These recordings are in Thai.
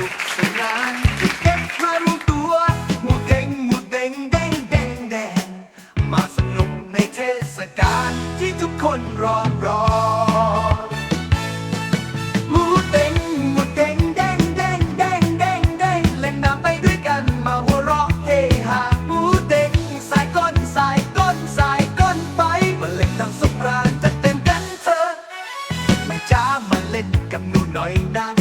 นุกสนานจะเก็บมารู้ตัวหมูเด้งหมูเด้งเด้งเด้งแดงมาสนุกในเทศกาลที่ทุกคนรอรอหมูเด้งหมูเด้งเด้งเด้งเด้งเด้งเด้งเล่นน้ำไปด้วยกันมาหัวเราะเฮฮาหมูเด้งสายก้นสายก้นสายก้นไปมาเล่นน้ำสงกานจะเต้นกันเถอะแม่จ้ามาเล่นกับนูน่อยนะ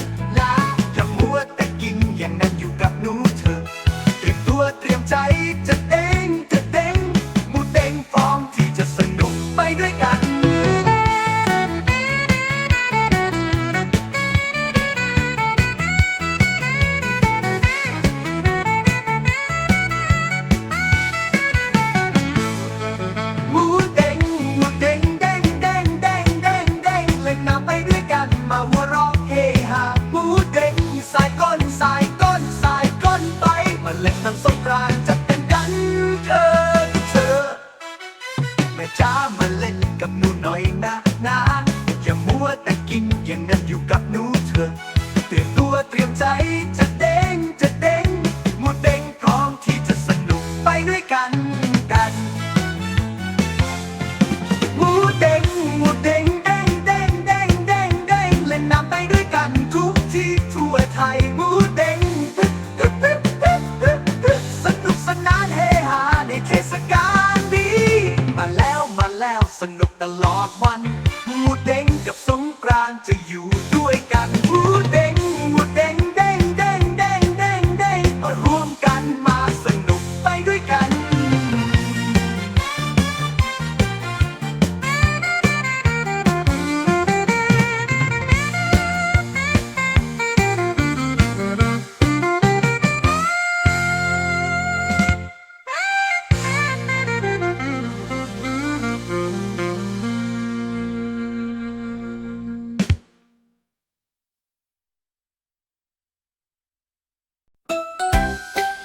างสงกรานจะเป็นดันเธอเธอ แม่จ้ามาเล่นกับหนูหน่อยนะนะอย่ามัวแต่กินอย่างนั้นอยู่กับหนูเธอเตรียมตัวเตรียมใจจะเด้งจะเด้งหมดเด้งพรองที่จะสนุกไปด้วยกัน สนุกตลอดวัน